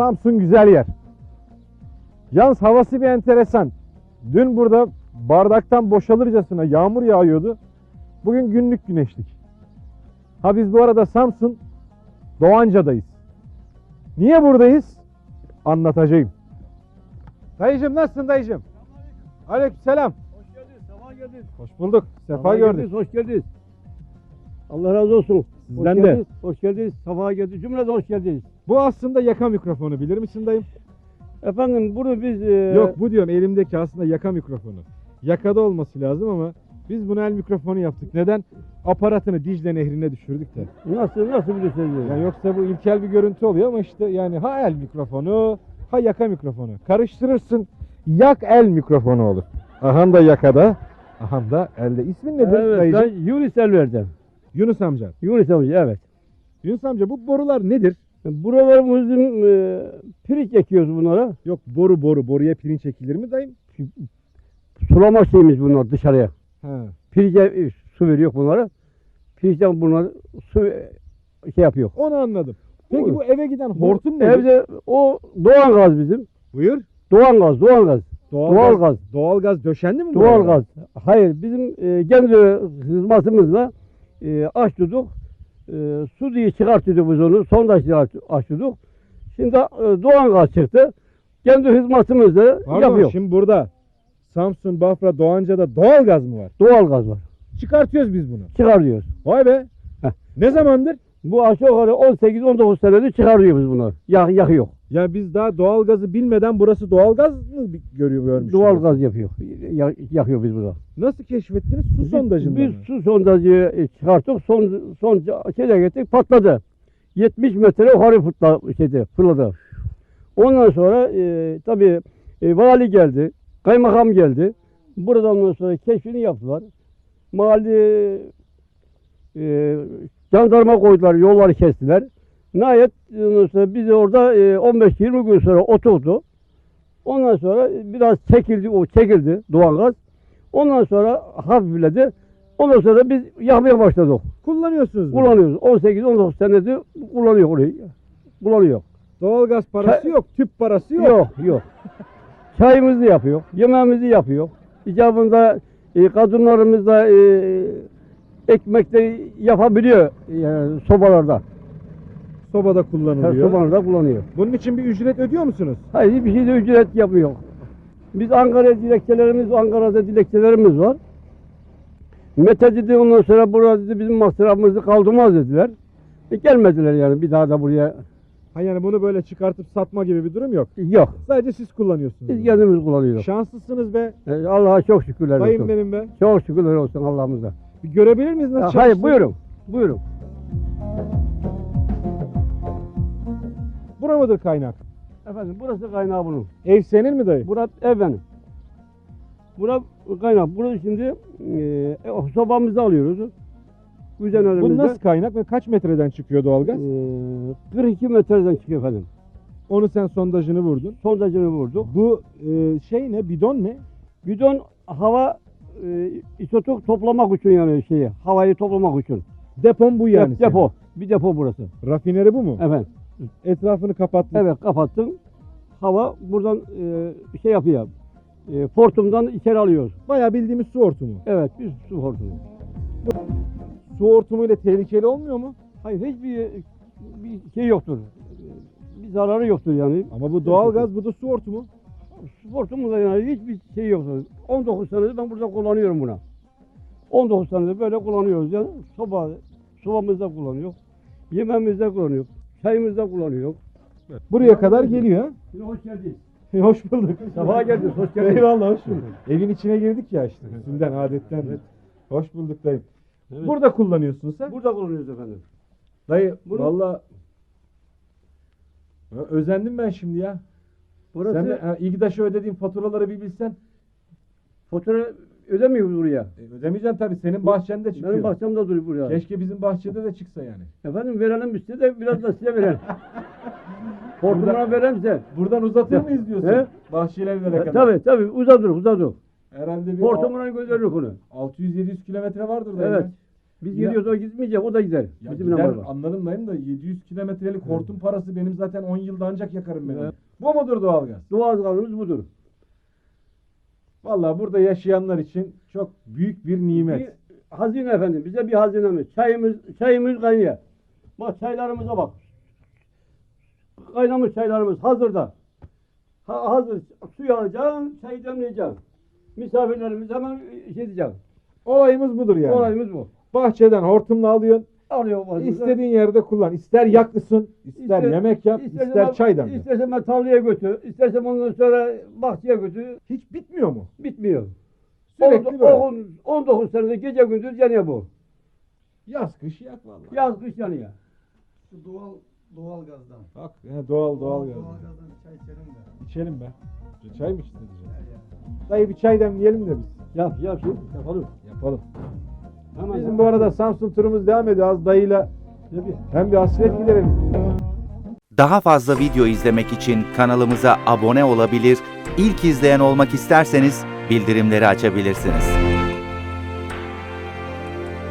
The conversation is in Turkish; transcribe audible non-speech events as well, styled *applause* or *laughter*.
Samsun güzel yer. Yalnız havası bir enteresan. Dün burada bardaktan boşalırcasına yağmur yağıyordu. Bugün günlük güneşlik. Ha biz bu arada Samsun Doğanca'dayız. Niye buradayız? Anlatacağım. Dayıcım nasılsın dayıcım? Aleykümselam. Hoş geldiniz, sabah geldiniz. Hoş bulduk. Sefa gördük. hoş geldiniz. Allah razı olsun. Sizden hoş de. Geldiniz, hoş geldiniz, sabaha geldiniz. Cümleden hoş geldiniz. Bu aslında yaka mikrofonu bilir misin dayım? Efendim bunu biz... e, Yok bu diyorum elimdeki aslında yaka mikrofonu. Yakada olması lazım ama biz bunu el mikrofonu yaptık. Neden? Aparatını Dicle Nehri'ne düşürdük de. Nasıl, nasıl bilirsiniz? Yani yoksa bu ilkel bir görüntü oluyor ama işte yani ha el mikrofonu ha yaka mikrofonu. Karıştırırsın yak el mikrofonu olur. Aham da yakada. Aham da elde. İsmin nedir Evet, dayıcım? ben Yunus Elver'den. Yunus amca. Yunus amca, evet. Yunus amca bu borular nedir? Buralarımızın e, pirinç ekiyoruz bunlara. Yok boru boru. Boruya pirinç ekilir mi dayım? Sulama şeyimiz bunlar dışarıya. Ha. Pirince e, su veriyor bunlara. Pirinçten bunlar su e, şey yapıyor. Onu anladım. Peki bu eve giden hortum nedir? Evde o doğal gaz bizim. Buyur. Doğal gaz, doğal gaz. Doğal, gaz. Doğal gaz döşendi mi? bu Doğal arada? gaz. Hayır bizim e, kendi hizmetimizle e, açtırdık. E, su diye çıkartıyorduk biz onu. Sondajla aç- açtırdık. Şimdi e, doğal gaz çıktı. Kendi hizmetimizle Pardon yapıyor. şimdi burada Samsun, Bafra, Doğanca'da doğal gaz mı var? Doğal gaz var. Çıkartıyoruz biz bunu. Çıkarıyoruz. Vay be. Heh. Ne zamandır? Bu aşağı yukarı 18-19 senedir çıkarıyoruz bunu. Yak, yakıyor. Ya biz daha doğal gazı bilmeden burası doğal gaz mı görüyor görmüşüz? Doğal gaz yapıyor. Ya- yakıyor biz burada. Nasıl keşfettiniz? Su Biz- sondajından Biz mı? su sondajı e, çıkarttık. Son, son şeyle gittik patladı. 70 metre yukarı fırla, şeyde, fırladı. Ondan sonra e, tabii e, vali geldi. Kaymakam geldi. Buradan ondan sonra keşfini yaptılar. Mahalle e, jandarma koydular. Yolları kestiler. Nihayet biz orada e, 15-20 gün sonra oturdu. Ondan sonra biraz çekildi, o çekildi doğal gaz. Ondan sonra hafifledi. Ondan sonra biz yakmaya başladık. Kullanıyorsunuz bunu. Kullanıyoruz. 18-19 senedir kullanıyor orayı. Kullanıyor. Doğal gaz parası Çay- yok, tüp parası yok. Yok yok. *laughs* Çayımızı yapıyor. Yemeğimizi yapıyor. İcabında e, kadınlarımız da e, ekmek de yapabiliyor yani sobalarda. Sobada Her kullanılıyor. sobalarda kullanıyor. Bunun için bir ücret ödüyor musunuz? Hayır hiçbir şeyde ücret yapmıyor. Biz Ankara dilekçelerimiz, Ankara'da dilekçelerimiz var. Mete dedi ondan sonra burada dedi bizim masrafımızı kaldırmaz dediler. E, gelmediler yani bir daha da buraya. Ha yani bunu böyle çıkartıp satma gibi bir durum yok. Yok. Sadece siz kullanıyorsunuz. Biz kendimiz kullanıyoruz. Şanslısınız be. E, Allah'a çok şükürler Dayım olsun. benim be. Çok şükürler olsun Allah'ımıza. Bir görebilir miyiz nasıl Ya, hayır çalıştığını? buyurun. Buyurun. Bura mıdır kaynak? Efendim burası kaynağı bunun. Ev senin mi dayı? Burası ev benim. Bura kaynak. Burada şimdi e, sobamızı alıyoruz. Güzel Bu nasıl kaynak ve kaç metreden çıkıyor doğalgaz? Ee, 42 metreden çıkıyor efendim. Onu sen sondajını vurdun. Sondajını vurduk. Bu e, şey ne? Bidon ne? Bidon hava e, isotok toplamak için yani şeyi, havayı toplamak için. Depon bu yani. Dep- depo. Bir depo burası. Rafineri bu mu? Evet. Etrafını kapattın. Evet kapattım. Hava buradan e, şey yapıyor. E, portumdan içeri alıyoruz. Bayağı bildiğimiz su hortumu. Evet bir su hortumu. Su hortumu ile tehlikeli olmuyor mu? Hayır hiçbir bir şey yoktur. Bir zararı yoktur yani. Ama bu doğalgaz bu da su hortumu. Sportumuzda yani hiçbir şey yoktu. 19 senedir ben burada kullanıyorum buna. 19 senedir böyle kullanıyoruz yani. Soba, sobamızda kullanıyor. Yemeğimizde kullanıyor. Çayımızda kullanıyor. Buraya kadar geliyor. ha? Hoş geldin. *laughs* hoş bulduk. Sabaha geldiniz, hoş geldiniz. Eyvallah hoş bulduk. Evin içine girdik ya işte. Üstünden adetten. Hoş bulduk dayım. Evet. Burada kullanıyorsun sen. Burada kullanıyoruz efendim. Dayı Bunu- valla özendim ben şimdi ya. Burası Sen de ha, İGDAŞ'a ödediğin faturaları bir bilsen. fatura ödemiyoruz buraya. E, ödemeyeceksin tabii. Senin bahçende çıkıyor. Benim bahçemde duruyor buraya. Keşke bizim bahçede de çıksa yani. Efendim verelim size de biraz da size verelim. *laughs* Hortumuna verelim size. Buradan uzatır mıyız diyorsun? He? Bahçelilere kadar. Tabii tabii uzadır uzadır. Herhalde bir Hortumuna gönderirik onu. 600-700 kilometre vardır da. Evet. ya. Biz Ya- gidiyoruz o gitmeyecek o da gider. Ya Bizim gider, anladım dayım da 700 kilometrelik hortum parası benim zaten 10 yılda ancak yakarım benim. Evet. Bu mudur doğalgaz? Doğal budur. Vallahi burada yaşayanlar için çok büyük bir nimet. Bir hazine efendim. Bize bir hazinemiz. Çayımız, çayımız kaynıyor. Bak çaylarımıza bak. Kaynamış çaylarımız hazırda. Ha, hazır. Suyu alacaksın, çayı demleyeceksin. Misafirlerimiz hemen şey diyeceğim. Olayımız budur yani. Olayımız bu. Bahçeden hortumla alıyorsun. Alıyor bazı. istediğin yerde kullan. İster yaklısın, ister İster- yemek yap, İstersen ister ben- çay demle. İstersen ben tarlaya götür. İstersen ondan sonra bahçeye götür. Hiç bitmiyor mu? Bitmiyor. Sürekli On- böyle. on- 19 senede gece gündüz yanıyor bu. Yaz kış yak vallahi. Yaz kış yanıyor. Şu doğal doğal gazdan. Bak he, doğal doğal gaz. Doğal gazdan bir çay içelim de. İçelim be. Çay mı içtin ya. Dayı bir çay demleyelim de biz. Yap yap şimdi yapalım. Yapalım. Hemen Bizim bu arada Samsun turumuz devam ediyor. Az dayıyla hem bir hasret giderelim. Daha fazla video izlemek için kanalımıza abone olabilir, ilk izleyen olmak isterseniz bildirimleri açabilirsiniz.